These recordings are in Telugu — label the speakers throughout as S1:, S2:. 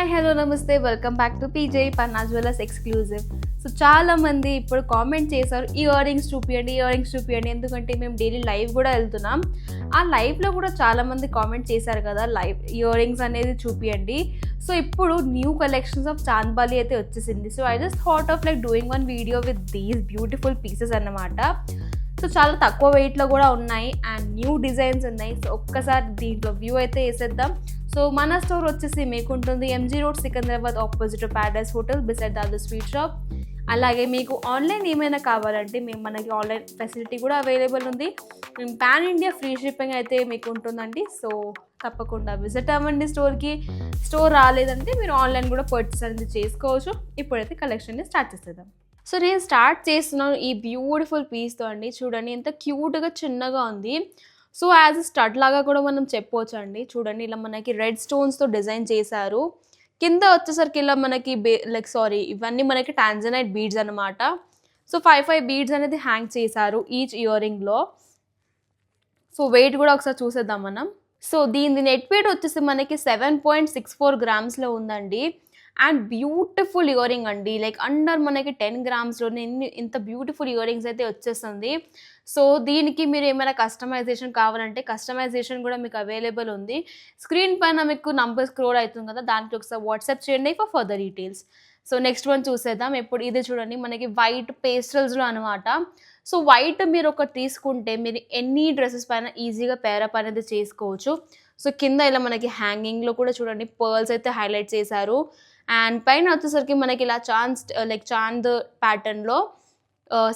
S1: హాయ్ హలో నమస్తే. Welcome back to PJ Panna jewellers exclusive so చాలా మంది ఇప్పుడు కామెంట్ చేశారు ఈ ఇయర్ రింగ్స్ చూపియండి ఇయర్ రింగ్స్ చూపియండి. ఎందుకంటే మేము డైలీ లైవ్ కూడా వెళ్తున్నాం. ఆ లైవ్లో కూడా చాలామంది కామెంట్ చేశారు కదా లైవ్ ఇయర్ రింగ్స్ అనేది చూపియండి. సో ఇప్పుడు న్యూ కలెక్షన్స్ ఆఫ్ చాంద్బాలి అయితే వచ్చేసింది. So I just thought of like doing one video with these beautiful pieces అన్నమాట. సో చాలా తక్కువ వెయిట్లో కూడా ఉన్నాయి అండ్ న్యూ డిజైన్స్ ఉన్నాయి. సో ఒక్కసారి దీంట్లో వ్యూ అయితే వేసేద్దాం. సో మన స్టోర్ వచ్చేసి మీకు ఉంటుంది MG road Secunderabad opposite Paradise hotel beside the sweet shop అలాగే మీకు ఆన్లైన్ ఏమైనా కావాలంటే మేము మనకి ఆన్లైన్ ఫెసిలిటీ కూడా అవైలబుల్ ఉంది. పాన్ ఇండియా ఫ్రీ షిప్పింగ్ అయితే మీకు ఉంటుందండి సో తప్పకుండా విజిట్ అవ్వండి స్టోర్కి స్టోర్ రాలేదంటే మీరు ఆన్లైన్ కూడా పర్చేస్ అనేది చేసుకోవచ్చు. ఇప్పుడైతే కలెక్షన్ని స్టార్ట్ చేసేద్దాం. సో నేను స్టార్ట్ చేస్తున్నాను ఈ బ్యూటిఫుల్ పీస్తో అండి. చూడండి ఎంత క్యూట్గా చిన్నగా ఉంది. సో యాజ్ స్టడ్ లాగా కూడా మనం చెప్పవచ్చు అండి చూడండి ఇలా మనకి రెడ్ స్టోన్స్తో డిజైన్ చేశారు. కింద వచ్చేసరికి ఇలా మనకి బే లైక్ సారీ ఇవన్నీ మనకి టాంజనైట్ బీడ్స్ అనమాట సో ఫైవ్ ఫైవ్ బీడ్స్ అనేది హ్యాంగ్ చేశారు ఈచ్ ఇయర్ రింగ్లో సో వెయిట్ కూడా ఒకసారి చూసేద్దాం మనం. సో దీని నెట్ వెయిట్ వచ్చేసి మనకి సెవెన్ పాయింట్ సిక్స్ ఫోర్ గ్రామ్స్లో ఉందండి. అండ్ బ్యూటిఫుల్ ఇయరింగ్ అండి. లైక్ అండర్ మనకి టెన్ గ్రామ్స్లోనే ఎన్ని ఇంత బ్యూటిఫుల్ ఇయరింగ్స్ అయితే వచ్చేస్తుంది. సో దీనికి మీరు ఏమైనా కస్టమైజేషన్ కావాలంటే కస్టమైజేషన్ కూడా మీకు అవైలబుల్ ఉంది. స్క్రీన్ పైన మీకు నంబర్ స్క్రోల్ అవుతుంది కదా దానికి ఒకసారి వాట్సాప్ చేయండి for further details. So next one చూసేద్దాం. ఇప్పుడు ఇది చూడండి మనకి వైట్ పేస్టల్స్లో అనమాట సో వైట్ మీరు ఒకటి తీసుకుంటే మీరు ఎన్ని డ్రెస్సెస్ పైన ఈజీగా పేరప్ అనేది చేసుకోవచ్చు. సో కింద ఇలా మనకి హ్యాంగింగ్లో కూడా చూడండి పర్ల్స్ అయితే హైలైట్ చేశారు. అండ్ పైన వచ్చేసరికి మనకి ఇలా చాంద్ లైక్ చాంద్ ప్యాటర్న్లో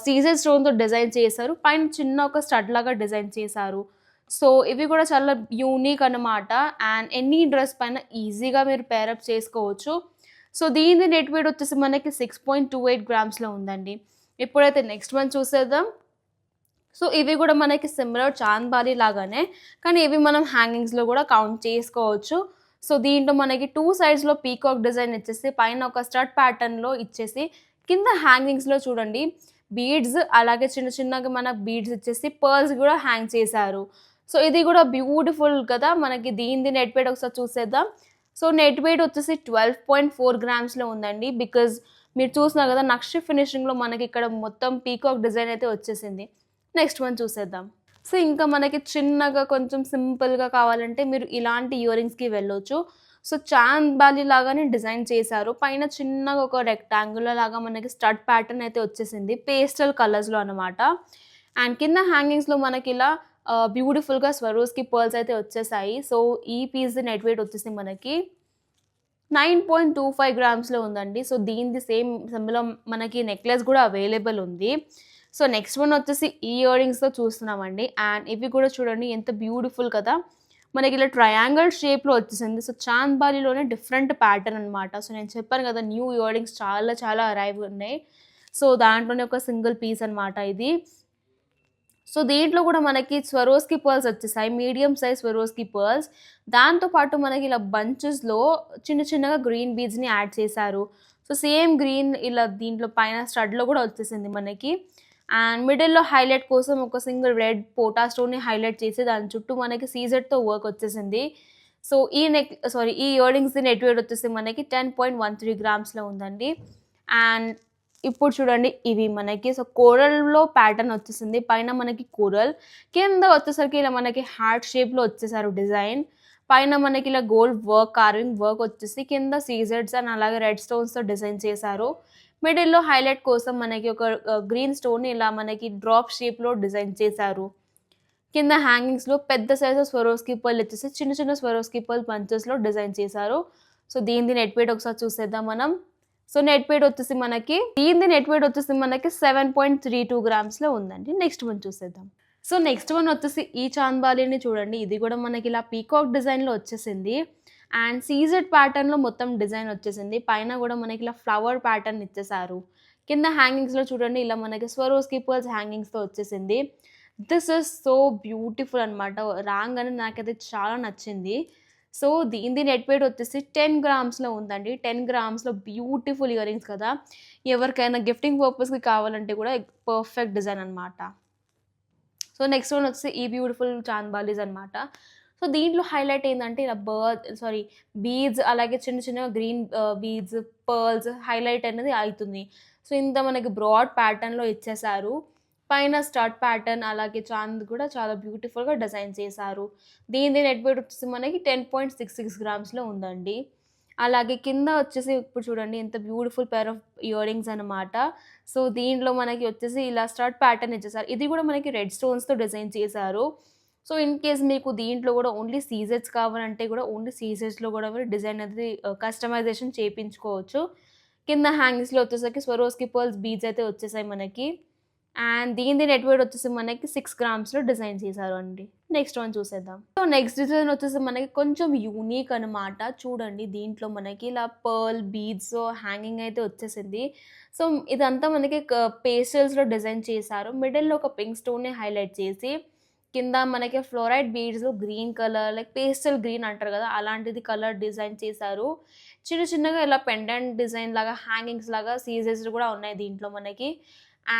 S1: సీజర్ స్టోన్తో డిజైన్ చేశారు. పైన చిన్న ఒక స్టడ్ లాగా డిజైన్ చేశారు. సో ఇవి కూడా చాలా యూనిక్ అనమాట అండ్ ఎనీ డ్రెస్ పైన ఈజీగా మీరు పేరప్ చేసుకోవచ్చు. సో దీని నెట్ వెయిట్ వచ్చేసి మనకి సిక్స్ పాయింట్ టూ ఎయిట్ గ్రామ్స్లో ఉందండి. ఇప్పుడైతే నెక్స్ట్ వన్ చూసేద్దాం. సో ఇవి కూడా మనకి సిమిలర్ చాంద్ బాలి లాగానే కానీ ఇవి మనం హ్యాంగింగ్స్లో కూడా కౌంట్ చేసుకోవచ్చు. సో దీంట్లో మనకి టూ సైడ్స్లో పీకాక్ డిజైన్ ఇచ్చేసి పైన ఒక స్టడ్ ప్యాటర్న్లో ఇచ్చేసి కింద హ్యాంగింగ్స్లో చూడండి బీడ్స్ అలాగే చిన్న చిన్నగా మన బీడ్స్ ఇచ్చేసి పర్ల్స్ కూడా హ్యాంగ్ చేశారు. సో ఇది కూడా బ్యూటిఫుల్ కదా మనకి దీనిది నెట్ వెయిట్ ఒకసారి చూసేద్దాం. సో నెట్ వెయిట్ వచ్చేసి ట్వెల్వ్ పాయింట్ ఫోర్ గ్రామ్స్లో ఉందండి బికాజ్ మీరు చూసినారు కదా నక్షి ఫినిషింగ్లో మనకి ఇక్కడ మొత్తం పీకాక్ డిజైన్ అయితే వచ్చేసింది. నెక్స్ట్ వన్ చూసేద్దాం. సో ఇంకా మనకి చిన్నగా కొంచెం సింపుల్గా కావాలంటే మీరు ఇలాంటి ఇయర్ రింగ్స్కి వెళ్ళొచ్చు. సో చాంద్ బాలి లాగానే డిజైన్ చేశారు. పైన చిన్నగా ఒక రెక్టాంగులర్ లాగా మనకి స్టడ్ ప్యాటర్న్ అయితే వచ్చేసింది. పేస్టల్ కలర్స్లో అనమాట అండ్ కింద హ్యాంగింగ్స్లో మనకి ఇలా బ్యూటిఫుల్గా స్వరూస్కి పర్ల్స్ అయితే వచ్చేసాయి. సో ఈ పీస్ నెట్ వెయిట్ వచ్చేసి మనకి నైన్ పాయింట్ టూ ఫైవ్ గ్రామ్స్లో ఉందండి. సో దీనిది సేమ్ సెమ్లో మనకి నెక్లెస్ కూడా అవైలబుల్ ఉంది. సో నెక్స్ట్ వన్ వచ్చేసి ఈ ఇయర్ రింగ్స్తో చూస్తున్నామండి. అండ్ ఇవి కూడా చూడండి ఎంత బ్యూటిఫుల్ కదా. మనకి ఇలా ట్రయాంగిల్ షేప్లో వచ్చేసింది. సో చాంద్బాలిలోనే డిఫరెంట్ ప్యాటర్న్ అనమాట సో నేను చెప్పాను కదా న్యూ ఇయర్ రింగ్స్ చాలా చాలా అరైవ్ ఉన్నాయి. సో దాంట్లోనే ఒక సింగిల్ పీస్ అనమాట ఇది. సో దీంట్లో కూడా మనకి స్వరోస్కి పర్ల్స్ వచ్చేసాయి. మీడియం సైజ్ స్వరోస్కి పర్ల్స్ దాంతోపాటు మనకి ఇలా బంచెస్లో చిన్న చిన్నగా గ్రీన్ బీడ్స్ని యాడ్ చేశారు. సో సేమ్ గ్రీన్ ఇలా దీంట్లో పైన స్టడ్లో కూడా వచ్చేసింది మనకి. అండ్ మిడిల్లో హైలైట్ కోసం ఒక సింగిల్ రెడ్ పోటా స్టోన్ని హైలైట్ చేసి దాని చుట్టూ మనకి సీజెడ్తో వర్క్ వచ్చేసింది. సో ఈ నెక్ సారీ ఈ ఇయర్ నెట్ వెయిట్ వచ్చేసి మనకి టెన్ పాయింట్ వన్ త్రీ గ్రామ్స్లో ఉందండి. అండ్ ఇప్పుడు చూడండి ఇవి మనకి సో కోరల్లో ప్యాటర్న్ వచ్చేసింది. పైన మనకి కోరల్ కింద వచ్చేసరికి ఇలా మనకి హార్ట్ షేప్లో వచ్చేసారు డిజైన్ పైన మనకి ఇలా గోల్డ్ వర్క్ కార్వింగ్ వర్క్ వచ్చేసి కింద సీజెడ్స్ అండ్ అలాగే రెడ్ స్టోన్స్తో డిజైన్ చేశారు. మిడిల్లో హైలైట్ కోసం మనకి ఒక గ్రీన్ స్టోన్ ఇలా మనకి డ్రాప్ షేప్లో డిజైన్ చేశారు. కింద హ్యాంగింగ్స్లో పెద్ద సైజు స్వరోస్కి పర్ల్ వచ్చేసి చిన్న చిన్న స్వరోస్కి పర్ల్ పంచెస్లో డిజైన్ చేశారు. సో దీనిది నెట్ వెయిట్ ఒకసారి చూసేద్దాం మనం. సో నెట్ వెయిట్ వచ్చేసి మనకి దీనిది నెట్ వెయిట్ వచ్చేసి మనకి సెవెన్ పాయింట్ త్రీ టూ గ్రామ్స్లో ఉందండి. నెక్స్ట్ వన్ చూసేద్దాం. సో నెక్స్ట్ వన్ వచ్చేసి ఈ చాంద్బాలిని చూడండి. ఇది కూడా మనకి ఇలా పీకాక్ డిజైన్లో వచ్చేసింది. అండ్ సీజెడ్ ప్యాటర్న్లో మొత్తం డిజైన్ వచ్చేసింది. పైన కూడా మనకి ఇలా ఫ్లవర్ ప్యాటర్న్ ఇచ్చేసారు కింద హ్యాంగింగ్స్లో చూడండి ఇలా మనకి స్వరోస్కి పర్ల్స్ హ్యాంగింగ్స్తో వచ్చేసింది. దిస్ ఇస్ సో బ్యూటిఫుల్ అనమాట రాంగ్ అని నాకైతే చాలా నచ్చింది. సో దీని నెట్ వెయిట్ వచ్చేసి టెన్ గ్రామ్స్లో ఉందండి. టెన్ గ్రామ్స్లో బ్యూటిఫుల్ ఇయర్ రింగ్స్ కదా. ఎవరికైనా గిఫ్టింగ్ పర్పస్కి కావాలంటే కూడా పర్ఫెక్ట్ డిజైన్ అనమాట సో నెక్స్ట్ వన్ వచ్చేసి ఈ బ్యూటిఫుల్ చాంద్బాలీస్ అనమాట సో దీంట్లో హైలైట్ ఏంటంటే ఇలా బర్డ్ సారీ బీడ్స్ అలాగే చిన్న చిన్న గ్రీన్ బీడ్స్ పర్ల్స్ హైలైట్ అనేది అవుతుంది. సో ఇంత మనకి బ్రాడ్ ప్యాటర్న్లో ఇచ్చేసారు పైన స్టార్ట్ ప్యాటర్న్ అలాగే చాంద్ కూడా చాలా బ్యూటిఫుల్గా డిజైన్ చేశారు. దీని నెట్ వెయిట్ వచ్చేసి మనకి టెన్ పాయింట్ సిక్స్ సిక్స్ గ్రామ్స్లో ఉందండి. అలాగే కింద వచ్చేసి ఇప్పుడు చూడండి ఎంత beautiful pair of ear rings అనమాట సో దీంట్లో మనకి వచ్చేసి ఇలా స్టార్ట్ ప్యాటర్న్ ఇచ్చేసారు ఇది కూడా మనకి రెడ్ స్టోన్స్తో డిజైన్ చేశారు. సో ఇన్ కేస్ మీకు దీంట్లో కూడా ఓన్లీ సీజెట్స్ కావాలంటే కూడా ఓన్లీ సీజెట్స్లో కూడా మీరు డిజైన్ అనేది uh, కస్టమైజేషన్ చేయించుకోవచ్చు. కింద హ్యాంగింగ్స్లో వచ్చేసరికి స్వరోస్కి పర్ల్స్ బీజ్ అయితే వచ్చేసాయి మనకి. అండ్ దీని నెట్ వెయిట్ వచ్చేసి మనకి సిక్స్ గ్రామ్స్లో డిజైన్ చేశారు అండి. నెక్స్ట్ వన్ చూసేద్దాం. సో నెక్స్ట్ డిజైన్ వచ్చేసి మనకి కొంచెం యూనిక్ అనమాట చూడండి దీంట్లో మనకి ఇలా పర్ల్ బీడ్స్ హ్యాంగింగ్ అయితే వచ్చేసింది. సో ఇదంతా మనకి uh, పేస్టల్స్లో డిజైన్ చేశారు. మిడిల్లో ఒక పింక్ స్టోన్ని హైలైట్ చేసి కింద మనకి fluoride బీడ్స్లో green colour like pastel green అంటారు కదా అలాంటిది కలర్ డిజైన్ చేశారు. చిన్న చిన్నగా ఇలా పెండెంట్ డిజైన్ లాగా హ్యాంగింగ్స్ లాగా సీజెస్ కూడా ఉన్నాయి దీంట్లో మనకి.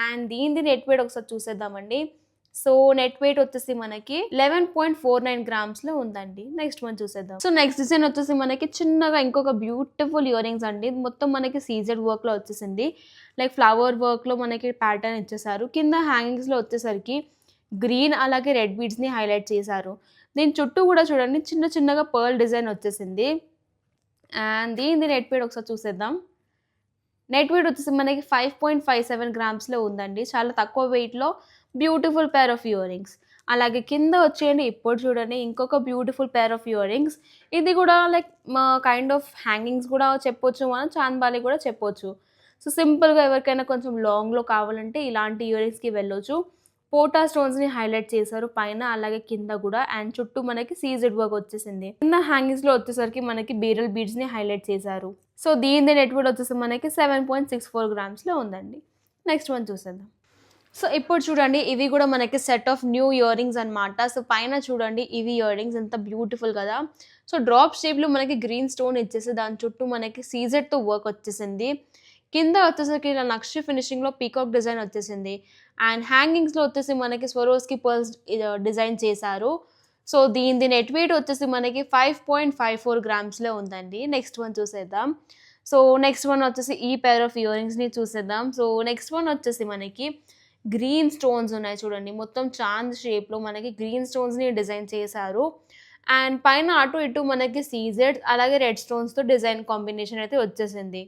S1: అండ్ దీనిది నెట్ వెయిట్ ఒకసారి చూసేద్దామండి. సో నెట్ వెయిట్ వచ్చేసి మనకి లెవెన్ పాయింట్ ఫోర్ నైన్ గ్రామ్స్లో ఉందండి. నెక్స్ట్ వన్ చూసేద్దాం. సో నెక్స్ట్ డిజైన్ వచ్చేసి మనకి చిన్నగా ఇంకొక బ్యూటిఫుల్ ఇయర్ రింగ్స్ అండి మొత్తం మనకి సీజెడ్ వర్క్లో వచ్చేసింది. లైక్ ఫ్లవర్ వర్క్లో మనకి ప్యాటర్న్ ఇచ్చేసారు కింద హ్యాంగింగ్స్లో వచ్చేసరికి గ్రీన్ అలాగే రెడ్ బీడ్స్ని హైలైట్ చేశారు. దీని చుట్టూ కూడా చూడండి చిన్న చిన్నగా పర్ల్ డిజైన్ వచ్చేసింది. అండ్ దీని నెట్ వెయిట్ ఒకసారి చూసేద్దాం. నెట్ వెయిట్ వచ్చేసి మనకి ఫైవ్ పాయింట్ ఫైవ్ సెవెన్ గ్రామ్స్లో ఉందండి. చాలా తక్కువ వెయిట్లో beautiful pair of ear rings అలాగే కింద వచ్చేయండి ఇప్పుడు చూడండి ఇంకొక beautiful pair of ear rings ఇది కూడా లైక్ మా కైండ్ ఆఫ్ హ్యాంగింగ్స్ కూడా చెప్పొచ్చు మనం చాంద్బాలి కూడా చెప్పొచ్చు. సో సింపుల్గా ఎవరికైనా కొంచెం లాంగ్లో కావాలంటే ఇలాంటి ఇయర్ రింగ్స్కి వెళ్ళొచ్చు. పోటా స్టోన్స్ని హైలైట్ చేశారు. పైన అలాగే కింద కూడా. అండ్ చుట్టూ మనకి సీజెడ్ వర్క్ వచ్చేసింది. కింద హ్యాంగింగ్స్లో వచ్చేసరికి మనకి బీరల్ బీడ్స్ని హైలైట్ చేశారు. సో దీని నెట్ వచ్చేసి మనకి సెవెన్ పాయింట్ సిక్స్ ఫోర్ గ్రామ్స్లో ఉందండి. నెక్స్ట్ వన్ చూసేద్దాం. సో ఇప్పుడు చూడండి ఇవి కూడా మనకి set of new ear rings అనమాట సో పైన చూడండి ఇవి ఇయర్ రింగ్స్ ఎంత బ్యూటిఫుల్ కదా. సో డ్రాప్ షేప్లో మనకి గ్రీన్ స్టోన్ ఇచ్చేసి దాని చుట్టూ మనకి సీజెడ్తో వర్క్ వచ్చేసింది. కింద వచ్చేసరికి ఇలా నక్షి ఫినిషింగ్లో పీకాక్ డిజైన్ వచ్చేసింది. అండ్ హ్యాంగింగ్స్లో వచ్చేసి మనకి స్వరోస్కి పర్ల్స్ డిజైన్ చేశారు. సో దీని నెట్ వెయిట్ వచ్చేసి మనకి ఫైవ్ పాయింట్ ఫైవ్ ఫోర్ గ్రామ్స్లో ఉందండి. నెక్స్ట్ వన్ చూసేద్దాం. సో నెక్స్ట్ వన్ వచ్చేసి ఈ పేర్ ఆఫ్ ఇయర్ రింగ్స్ని చూసేద్దాం. సో నెక్స్ట్ వన్ వచ్చేసి మనకి గ్రీన్ స్టోన్స్ ఉన్నాయి చూడండి. మొత్తం చాంద్ షేప్లో మనకి గ్రీన్ స్టోన్స్ని డిజైన్ చేశారు. అండ్ పైన అటు ఇటు మనకి సీజెడ్ అలాగే రెడ్ స్టోన్స్తో డిజైన్ కాంబినేషన్ అయితే వచ్చేసింది.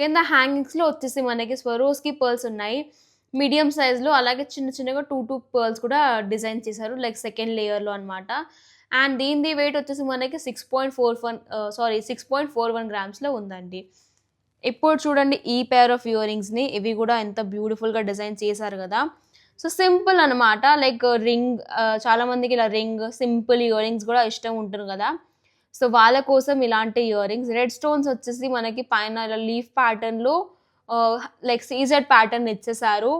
S1: కింద హ్యాంగింగ్స్లో వచ్చేసి మనకి స్వరోస్కి పర్ల్స్ ఉన్నాయి. మీడియం సైజ్లో అలాగే చిన్న చిన్నగా టూ టూ పర్ల్స్ కూడా డిజైన్ చేశారు లైక్ సెకండ్ లేయర్లో అనమాట అండ్ దీని వెయిట్ వచ్చేసి మనకి six point four one sorry six point four one గ్రామ్స్లో ఉందండి. ఇప్పుడు చూడండి ఈ పేర్ ఆఫ్ ఇయర్ రింగ్స్ని ఇవి కూడా ఎంత బ్యూటిఫుల్గా డిజైన్ చేశారు కదా. సో సింపుల్ అనమాట లైక్ రింగ్ uh, చాలామందికి ఇలా రింగ్ సింపుల్ ఇయర్ రింగ్స్ కూడా ఇష్టం ఉంటుంది కదా. సో వాళ్ళ కోసం ఇలాంటి ఇయర్ రింగ్స్ రెడ్ స్టోన్స్ వచ్చేసి మనకి పైన ఇలా లీఫ్ ప్యాటర్న్లో లైక్ సీజర్ ప్యాటర్న్ ఇచ్చేసారు.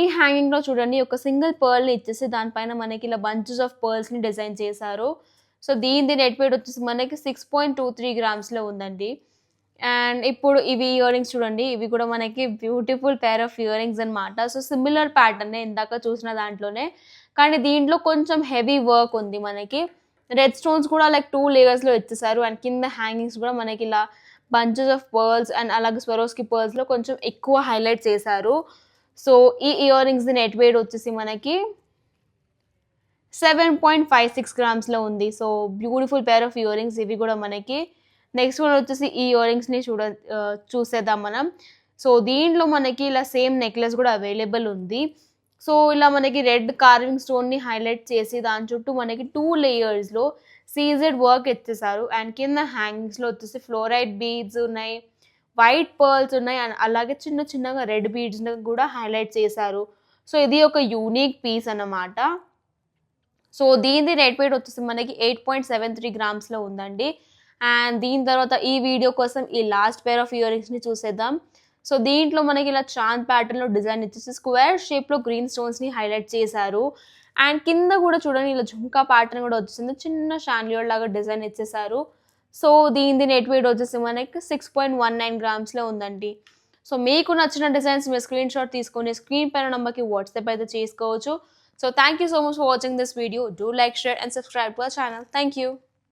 S1: ఈ హ్యాంగింగ్లో చూడండి ఒక సింగిల్ పర్ల్ని ఇచ్చేసి దానిపైన మనకి ఇలా బంచెస్ ఆఫ్ పర్ల్స్ని డిజైన్ చేశారు. సో దీని నెట్ వెయిట్ వచ్చేసి మనకి సిక్స్ పాయింట్ టూ త్రీ గ్రామ్స్లో ఉందండి. అండ్ ఇప్పుడు ఇవి ఇయర్ రింగ్స్ చూడండి ఇవి కూడా మనకి beautiful pair of ear rings అనమాట సో సిమిలర్ ప్యాటర్నే ఇందాక చూసిన దాంట్లోనే. కానీ దీంట్లో కొంచెం హెవీ వర్క్ ఉంది మనకి. రెడ్ స్టోన్స్ కూడా లైక్ టూ లేయర్స్లో ఇచ్చేసారు అండ్ కింద హ్యాంగింగ్స్ కూడా మనకి ఇలా బంచెస్ ఆఫ్ పర్ల్స్ అండ్ అలాగే స్వరోస్కి పర్ల్స్లో కొంచెం ఎక్కువ హైలైట్ చేశారు. సో ఈ ఇయర్ రింగ్స్ నెట్ వెయిట్ వచ్చేసి మనకి సెవెన్ పాయింట్ ఫైవ్ సిక్స్ గ్రామ్స్లో ఉంది. So beautiful pair of earrings ఇవి కూడా మనకి. నెక్స్ట్ వన్ వచ్చేసి ఈ ఇయర్ రింగ్స్ని చూడ uh, చూసేద్దాం మనం. సో దీంట్లో మనకి ఇలా సేమ్ నెక్లెస్ కూడా అవైలబుల్ ఉంది. సో ఇలా మనకి రెడ్ కార్వింగ్ స్టోన్ని హైలైట్ చేసి దాని చుట్టూ మనకి టూ లేయర్స్లో సీజెడ్ వర్క్ ఇచ్చేసారు అండ్ కింద హ్యాంగింగ్స్లో వచ్చేసి ఫ్లోరైడ్ బీడ్స్ ఉన్నాయి వైట్ పర్ల్స్ ఉన్నాయి అండ్ అలాగే చిన్న చిన్నగా రెడ్ బీడ్స్ని కూడా హైలైట్ చేశారు. సో ఇది ఒక యూనిక్ పీస్ అన్నమాట. సో దీని రేట్ వెయిట్ వచ్చేసి మనకి ఎయిట్ పాయింట్ సెవెన్ త్రీ గ్రామ్స్లో ఉందండి. అండ్ దీని తర్వాత ఈ వీడియో కోసం ఈ లాస్ట్ పేర్ ఆఫ్ ఇయర్ రింగ్స్ని చూసేద్దాం. సో దీంట్లో మనకి ఇలా చాంద్ ప్యాటర్న్లో డిజైన్ ఇచ్చేసి స్క్వేర్ షేప్లో గ్రీన్ స్టోన్స్ని హైలైట్ చేశారు. అండ్ కింద కూడా చూడండి ఇలా జుంకా ప్యాటర్న్ కూడా వచ్చింది చిన్న షాన్లియర్ లాగా డిజైన్ ఇచ్చేసారు సో దీని నెట్ వెయిట్ వచ్చేసి మనకి సిక్స్ పాయింట్ వన్ నైన్ గ్రామ్స్లో ఉందండి. సో మీకు నచ్చిన డిజైన్స్ మీరు స్క్రీన్ షాట్ తీసుకొని స్క్రీన్ పైన నెంబర్కి వాట్సాప్ అయితే చేసుకోవచ్చు. So thank you so much watching this video do like share and and subscribe to channel thank Thank.